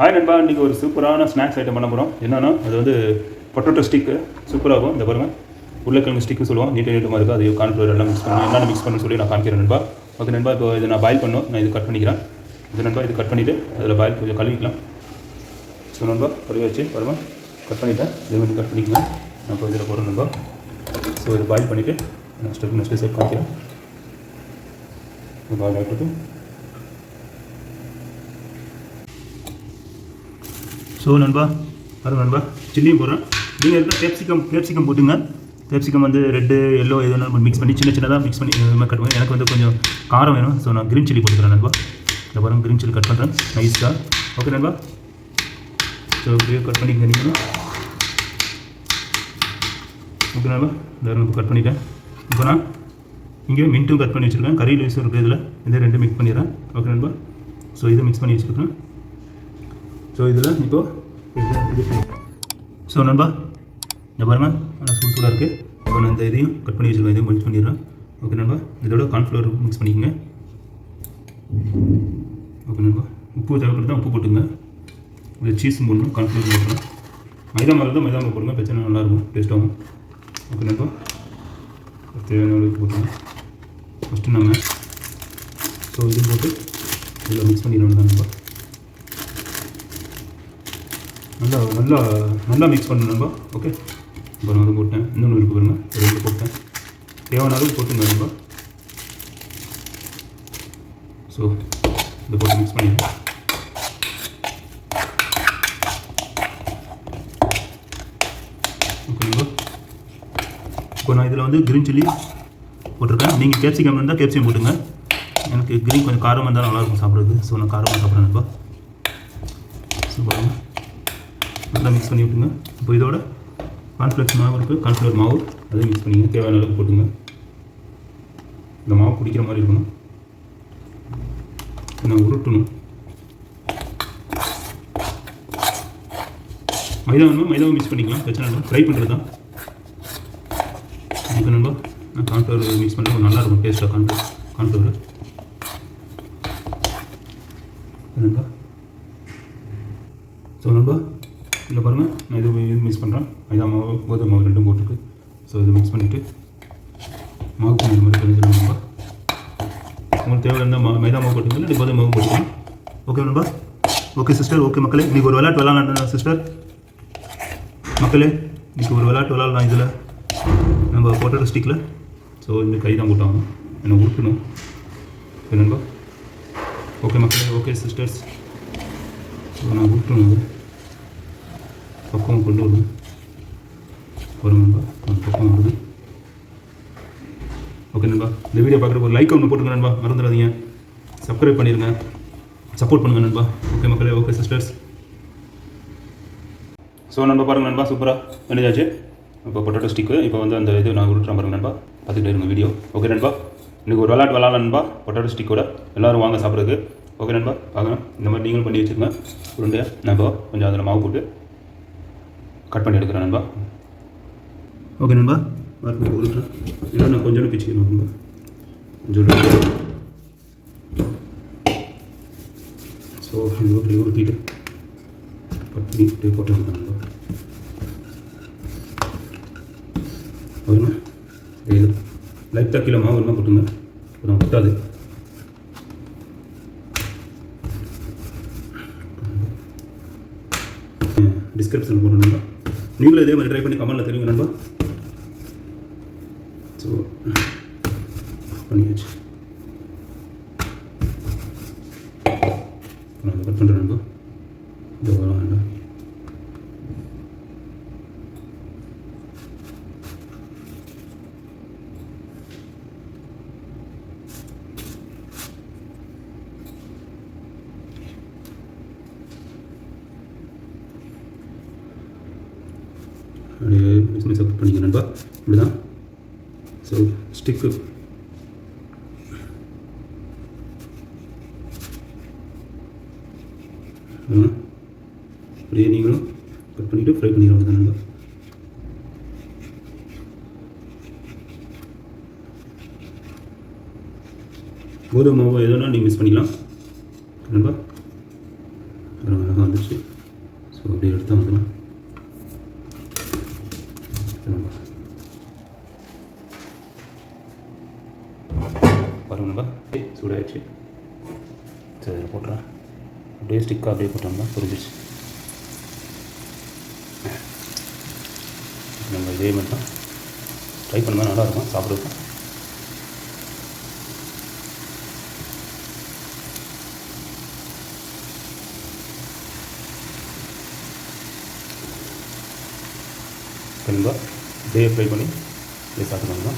Hi நண்பா. இன்றைக்கி ஒரு சூப்பரான ஸ்நாக்ஸ் ஐட்டம் பண்ண போகிறோம் என்னன்னா அது வந்து பொட்டோட்டோ ஸ்டிக்கு சூப்பராக இருக்கும் இந்த பாருங்கள் உருளைக்கிழங்கு ஸ்டிக்கு சொல்லுவோம் நீட்டு நீட்டமாக இருக்குது அது கார்ன்ஃப்ளவர் எல்லாம் மிக்ஸ் பண்ணி என்னென்ன மிக்ஸ் பண்ணு சொல்லி நான் காமிக்கிறேன் நண்பா. ஓகே நண்பா. இப்போ இதை நான் பாயில் பண்ணும் நான் இது கட் பண்ணிக்கிறேன். இது நண்பா இது கட் பண்ணிவிட்டு அதில் பாயில் கொஞ்சம் கழுவிக்கலாம். ஸோ நண்பா கழுவி வச்சு பாருமா கட் பண்ணிவிட்டேன் இது வந்து கட் பண்ணிக்கலாம். நான் இப்போ இதில் போகிறேன் நண்பா. ஸோ இது பாயில் பண்ணிவிட்டு நான் ஸ்டெப் நெக்ஸ்ட் ஸ்டெப் காமிக்கிறேன் பாயில் ஆகிட்டு ஸோ நண்பா பாருங்க நண்பா சில்லியும் போடுறேன். நீங்கள் இருக்கிற கேப்சிகம் கேப்சிகம் போட்டுங்க. கேப்சிகம் வந்து ரெட்டு எல்லோ எதுனா மிக்ஸ் பண்ணி சின்ன சின்னதாக மிக்ஸ் பண்ணி மாதிரி கட் பண்ணி எனக்கு வந்து கொஞ்சம் காரம் வேணும். ஸோ நான் க்ரீன் சில்லி போட்டுக்கிறேன் நண்பா. இந்த பாருங்க க்ரீன் சில்லி கட் பண்ணுறேன் நைஸாக ஓகே நண்பா. ஸோ இப்படியே கட் பண்ணிக்கங்க நீங்கள் ஓகே நண்பா. இந்த இப்போ கட் பண்ணிட்டேன். இப்போ நான் இங்கே மின்ட்டும் கட் பண்ணி வச்சுருக்கேன். கறி லூஸும் இருக்குது இதில் இந்த ரெண்டும் மிக்ஸ் பண்ணிடுறேன். ஓகே நண்பா. ஸோ இதை மிக்ஸ் பண்ணி வச்சுருக்கேன் ஸோ இதில் இப்போ ஸோ நண்பா இந்த பாருங்கள் நல்லா சூடு சூடாக இருக்குது இப்போ நான் இந்த இதையும் கட் பண்ணி வச்சுருக்கேன் இதையும் மிக்ஸ் பண்ணிடுறேன். ஓகே நண்பா இதோட கார்ன்ஃப்ளவர் மிக்ஸ் பண்ணிக்கோங்க. ஓகே நண்பா உப்பு தேவைப்படுறதா உப்பு போட்டுங்க இதில் சீஸும் போடணும் கார்ன்ஃப்ளவர் போடணும். மைதா மாவு தான் மைதா மாவு போடுங்க பிரச்சனை நல்லாயிருக்கும் டேஸ்ட்டாகவும் ஓகே நண்பா தேவையான அளவுக்கு போட்டுங்க ஃபஸ்ட்டு நம்ம ஸோ இது போட்டு இதில் மிக்ஸ் பண்ணிடணும் நண்பா. நல்லா நல்லா நல்லா மிக்ஸ் பண்ணணும் ஓகே இப்போ நான் போட்டேன். இன்னொன்று இருக்கு பாருங்க. ரெண்டு போட்டேன். தேவையான அளவு போட்டுங்க நண்பா. ஸோ இதை போட்டு மிக்ஸ் பண்ணிடுறேன் ஓகே இப்போ நான் இதில் வந்து க்ரீன் சில்லி போட்டிருக்கேன். நீங்கள் கேப்சிகம் இருந்தால் கேப்சிகம் போட்டுங்க. எனக்கு க்ரீன் கொஞ்சம் காரமாக இருந்தால் நல்லாயிருக்கும் சாப்பிட்றது ஸோ நான் காரமாக சாப்பிட்றேன் இப்போ ஸோ பாருங்கள் நல்லா மிக்ஸ் பண்ணி விட்டுங்க இப்போ இதோட கான்ஃப்ளெக்ஸ் மாவு இருக்குது கான்ஃப்ளவர் மாவு அதையும் மிக்ஸ் பண்ணிங்க தேவையான அளவுக்கு போட்டுங்க இந்த மாவு பிடிக்கிற மாதிரி இருக்கணும். நான் உருட்டணும். மைதா வேணுமா மைதாவும் மிக்ஸ் பண்ணிக்கலாம். பிரச்சனை இல்லை. ஃப்ரை பண்ணுறது தான். எனக்கு நண்பா நான் கான்ஃப்ளவர் மிக்ஸ் பண்ணுறது நல்லா இருக்கும். டேஸ்ட்டாக கான்ஃப்ளவர் கான்ஃப்ளவர் நண்பா ஸோ நண்பா இல்லை பாருங்கள் நான் இது இது மிக்ஸ் பண்ணுறேன் மைதா மாவு கோதுமை மாவு ரெண்டும் போட்டுருக்கு ஸோ இது மிக்ஸ் பண்ணிவிட்டு மாவு கொஞ்சம் மாதிரி கழிஞ்சிடும் நண்பா. உங்களுக்கு தேவையான மா மைதா மாவு போட்டுங்க இல்லை கோதுமை மாவு போட்டுக்கலாம். ஓகே நண்பா? ஓகே சிஸ்டர் ஓகே மக்களே. இன்றைக்கி ஒரு விளையாட்டு விளாட்லாம் சிஸ்டர் மக்களே இன்றைக்கி ஒரு விளையாட்டு விளாட்லாம் இதில். நம்ம போட்டோ ஸ்டிக்கில் ஸோ இந்த கை தான் போட்டாங்க என்னை உருக்கணும் ஓகே நண்பா? ஓகே மக்களே. ஓகே சிஸ்டர்ஸ் ஸோ நான் உருட்டணும் பக்குவம் பக்கம் கொண்டு வரணும் ஒரு நண்பா. அந்த பக்கம் வருது ஓகே நண்பா இந்த வீடியோ பார்க்குறப்ப ஒரு லைக் ஒன்று போட்டுருங்க நண்பா. மறந்துடாதீங்க. சப்ஸ்கிரைப் பண்ணிடுங்க சப்போர்ட் பண்ணுங்கள் நண்பா. ஓகே மக்களே ஓகே சிஸ்டர்ஸ் ஸோ நண்பா பாருங்க நண்பா. சூப்பராக பண்ணியாச்சு இப்போ பொட்டேட்டோ ஸ்டிக்கு இப்போ வந்து அந்த இது நான் உருட்டுறேன் பாருங்க நண்பா. பார்த்துக்கிட்டே இருங்க வீடியோ ஓகே நண்பா. இன்றைக்கி ஒரு விளாட்டு விளாட்லாம் நண்பா. பொட்டேட்டோ ஸ்டிக்கோட எல்லோரும் வாங்க சாப்பிட்றதுக்கு. ஓகே நண்பா. பார்க்கலாம். இந்த மாதிரி நீங்களும் பண்ணி வச்சுருங்க உருண்டையாக நான் இப்போ கொஞ்சம் அதில் மாவு போட்டு கட் பண்ணி எடுக்கிறேன் நண்பா. ஓகே நண்பா. பாருங்க உருட்டுறேன் இல்லை நான் கொஞ்சோண்டு பிச்சுக்கணும் நண்பா. கொஞ்சோண்டு ஸோ இது இப்படி உருட்டிட்டு கட் பண்ணி போட்டுருக்கேன் நண்பா. இது லைட்டாக கீழே மாவு இருந்தால் போட்டுங்க அப்புறம் கொட்டாது டிஸ்கிரிப்ஷனில் போட்டு நண்பா. நீங்களும் இதே மாதிரி ட்ரை பண்ணி கமெண்ட்டில் தெரியுங்க நண்பா. ஸோ பண்ணியாச்சு. நான் கட் பண்ணுறேன் நண்பா. இந்த வரும் வேண்டாம் அப்படியே பண்ணிக்க நண்பா. இப்படி தான் ஸோ ஸ்டிக்கு அப்படியே நீங்களும் கட் பண்ணிவிட்டு ஃப்ரை பண்ணிடுவாங்க தான் நண்பா. கோதுமை மாவு எதுனா நீங்கள் மிஸ் பண்ணிக்கலாம் நண்பா. பாருங்கப்பா சூடாயிடுச்சு. சரி இதில் போட்டுறேன் அப்படியே ஸ்டிக்காக அப்படியே போட்டோம்னா புரிஞ்சிச்சு நம்ம இதே மாதிரி தான் ட்ரை பண்ணும்போது நல்லா இருக்கும். கண்டிப்பாக இதே அப்ளை பண்ணி இதே சாப்பிட்டுக்கோங்க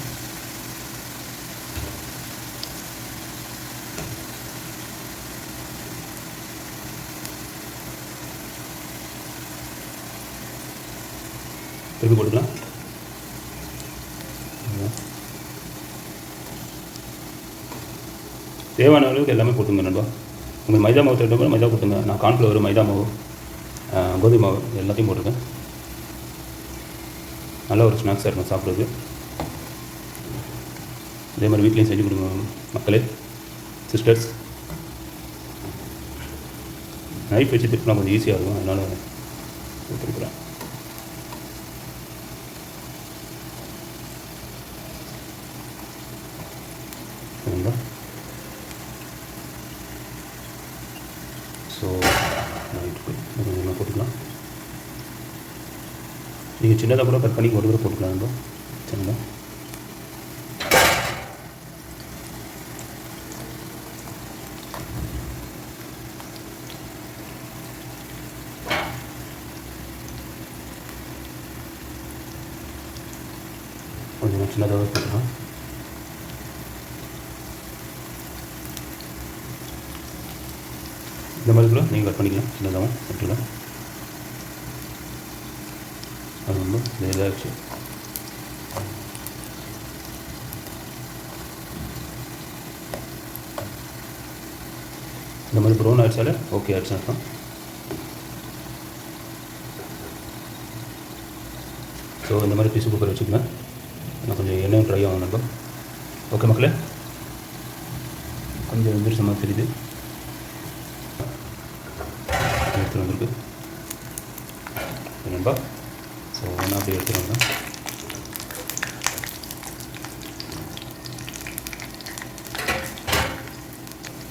திருப்பி போட்டுக்கலாம் தேவையான அளவுக்கு எல்லாமே கொடுத்துங்க நண்பா. உங்களுக்கு மைதா மாவு தேவை மைதா கொடுத்துங்க நான் கார்ன்ஃப்ளவர் மைதா மாவு கோதுமை மாவு எல்லாத்தையும் போட்டிருக்கேன். நல்ல ஒரு ஸ்நாக்ஸாக இருக்கும் சாப்பிட்றது அதே மாதிரி வீட்லேயும் செஞ்சு கொடுங்க மக்களே. சிஸ்டர்ஸ் நைஃப் வச்சு திருப்பினா கொஞ்சம் ஈஸியாக இருக்கும். அதனால் கொடுத்துருக்குறேன் சரிங்களா ஸோ நைட்டுக்கு கொஞ்சமாக போட்டுக்கலாம் இல்லாத கூட கட் பண்ணி ஒரு தடவை போட்டுக்கலாம் நம்ம. சரிங்களா? கொஞ்சம் சின்னதாக போட்டுக்கலாம். இந்த மாதிரி கூட நீங்கள் கட் பண்ணிக்கலாம் சின்னதாகவும் விட்டுக்கலாம் அது ரொம்ப இந்த மாதிரி ப்ரௌன் ஆகிடுச்சாலே ஓகே ஆகிடுச்சு அர்த்தம் ஸோ இந்த மாதிரி பீஸ் குக்கர் வச்சுக்கலாம் நான் கொஞ்சம் எண்ணெயும் ட்ரை ஆகும் நம்ம ஓகே மக்களே? கொஞ்சம் வெந்திரிச்ச மாதிரி தெரியுது. எடுத்துகிட்டு வந்திருக்கு. நண்பா? அப்படி ஒன்றா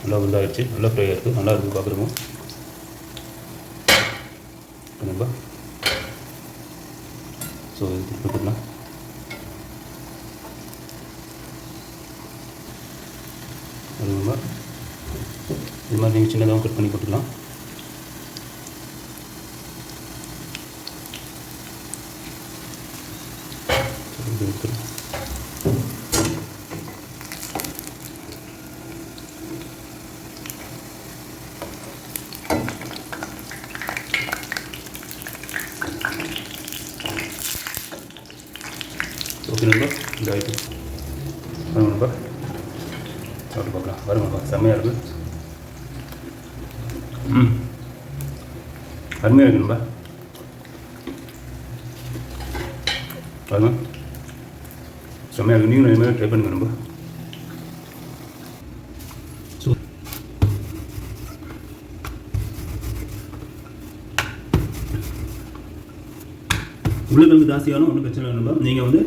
நல்லா உள்ளாகிடுச்சு நல்லா ஃப்ரை ஆகிருக்கு நல்லா இருக்குது பார்க்குறோம் நண்பா ஸோ இது திருப்பி போட்டுக்கலாம் அது நண்பா இது மாதிரி நீங்கள் சின்னதாகவும் கட் பண்ணி போட்டுக்கலாம். இது எடுத்துக்கலாம் ஓகே நண்பா இந்த ஆயிட்டு வரும் நண்பா சாப்பிட்டு பார்க்கலாம் வரும் நண்பா செம்மையாக இருக்கு ம் அருமையாக இருக்கு நண்பா பாருங்க செம்மையாக நீங்களும் இனிமேல் ட்ரை பண்ணுங்க நம்ம ஸோ உருளைக்கிழங்கு ஜாஸ்தியாலும் ஒன்றும் பிரச்சனை இல்லை நம்ம நீங்கள் வந்து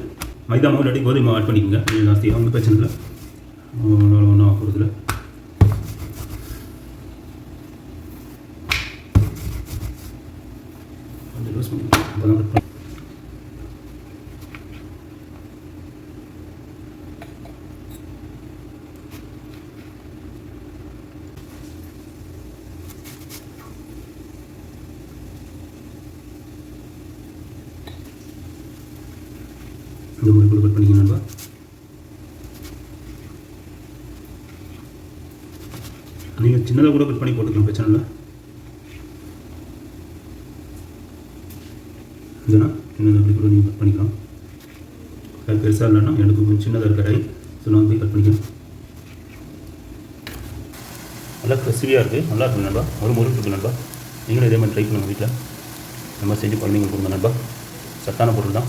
மைதா மாவு இல்லாட்டி கோதுமை ஆட் பண்ணிக்கோங்க. நீங்கள் ஜாஸ்தியாக ஒன்றும் பிரச்சனை இல்லை. ஒன்றும் ஒன்றும் ஆகிறதுல கொஞ்சம் யூஸ் பண்ணி அப்பதான் cut பண்ணி- இந்த கட் பண்ணிக்கணும் நண்பா. நீங்கள் சின்னதாக கூட கட் பண்ணி போட்டுக்கலாம் பிரச்சனை இல்லை. இதுனா சின்னதாக அப்படி கூட நீங்கள் கட் பண்ணிக்கலாம். அது பெருசாக இல்லைன்னா எனக்கு கொஞ்சம் சின்னதாக இருக்கிறாய் ஸோ நான் போய் கட் பண்ணிக்கலாம் நல்லா கிறிஸ்பியாக இருக்குது நல்லா இருக்கு நண்பா. ஒரு முறுக்கு இருக்குது நண்பா. நீங்களும் இதே மாதிரி ட்ரை பண்ணுங்கள் வீட்டில் நம்ம செஞ்சு குழந்தைங்களுக்கு கொடுங்க நண்பா. சத்தான பொருள் தான்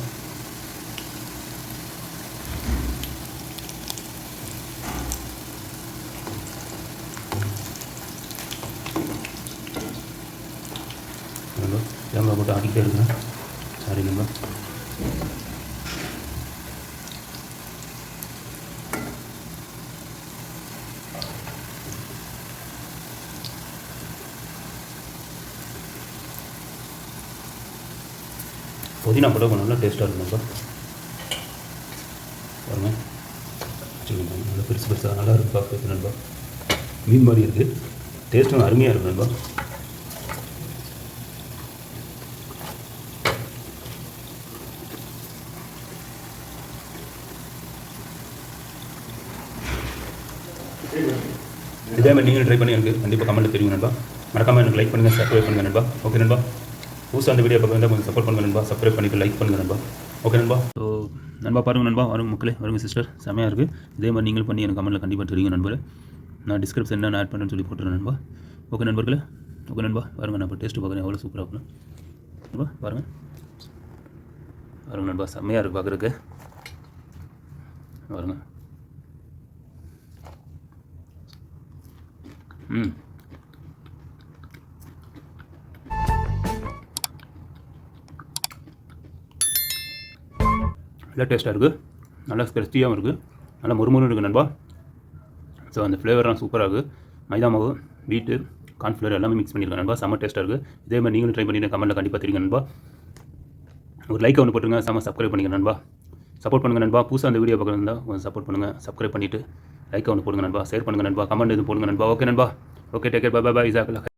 நண்பா கேமரா போட்டு ஆடிக்கிட்டே இருக்கிறேன் சாரி நம்ம. புதினா போட கொஞ்சம் நல்லா டேஸ்ட்டாக இருக்கும் நண்பா பாருங்க. நல்லா பெருசு பெருசாக நல்லா இருக்கு நண்பா மீன் மாதிரி இருக்குது டேஸ்ட்டும் அருமையாக இருக்கும் நண்பா இதே மாதிரி நீங்களும் ட்ரை பண்ணி எனக்கு கண்டிப்பாக கமெண்ட்டில் தெரியும் நண்பா. மறக்காமல் எனக்கு லைக் பண்ணுங்கள் சப்ஸ்கிரைப் பண்ணுங்கள் நண்பா. ஓகே நண்பா? புதுசாக அந்த வீடியோ பார்க்க கொஞ்சம் சப்போர்ட் பண்ணுங்கள் நண்பா. சப்ஸ்கிரைப் பண்ணிட்டு லைக் பண்ணுங்கள் நண்பா. ஓகே நண்பா? ஸோ நண்பா பாருங்கள் நண்பா. வருங்க மக்களே வருங்க சிஸ்டர் செமையாக இருக்குது இதே மாதிரி நீங்களும் பண்ணி எனக்கு கமெண்ட்டில் கண்டிப்பாக தெரியுங்க நண்பர் நான் டிஸ்கிரிப்ஷன் என்ன ஆட் பண்ணுறேன்னு சொல்லி போட்டுறேன் நண்பா. ஓகே நண்பர்களே? ஓகே நண்பா. பாருங்கள் நான் இப்போ டேஸ்ட்டு பார்க்குறேன். எவ்வளோ சூப்பராக இருக்கணும் நண்பா பாருங்கள் பாருங்கள் நண்பா. செம்மையாக இருக்குது பார்க்குறதுக்கு பாருங்கள் ம். நல்லா டேஸ்ட்டாக இருக்குது நல்லா கிறிஸ்டியாகவும் இருக்குது நல்லா முறுமுறு இருக்குது நண்பா. ஸோ அந்த ஃப்ளேவர்லாம் சூப்பராக இருக்குது மைதா மாவு வீட்டு கார்ன்ஃப்ளவர் எல்லாமே மிக்ஸ் பண்ணியிருக்கேன் நண்பா. செம்ம டேஸ்ட்டாக இருக்குது இதே மாதிரி நீங்களும் ட்ரை பண்ணிட்டு கமெண்ட்டில் கண்டிப்பாக தெரியுங்க நண்பா. ஒரு லைக் ஒன்று போட்டுருங்க செம்ம சப்ஸ்கிரைப் பண்ணிக்கங்க நண்பா. சப்போர்ட் பண்ணுங்கள் நண்பா. புதுசாக அந்த வீடியோ பார்க்குறதா கொஞ்சம் சப்போர்ட் பண்ணுங்கள் சப்ஸ்கிரைப் பண்ணிவிட்டு லைக் ஒன்று போடுங்க நண்பா ஷேர் பண்ணுங்கள் நண்பா கமெண்ட் எதுவும் போடுங்க நண்பா. ஓகே நண்பா. Okay take care bye bye bye இசாக்கில்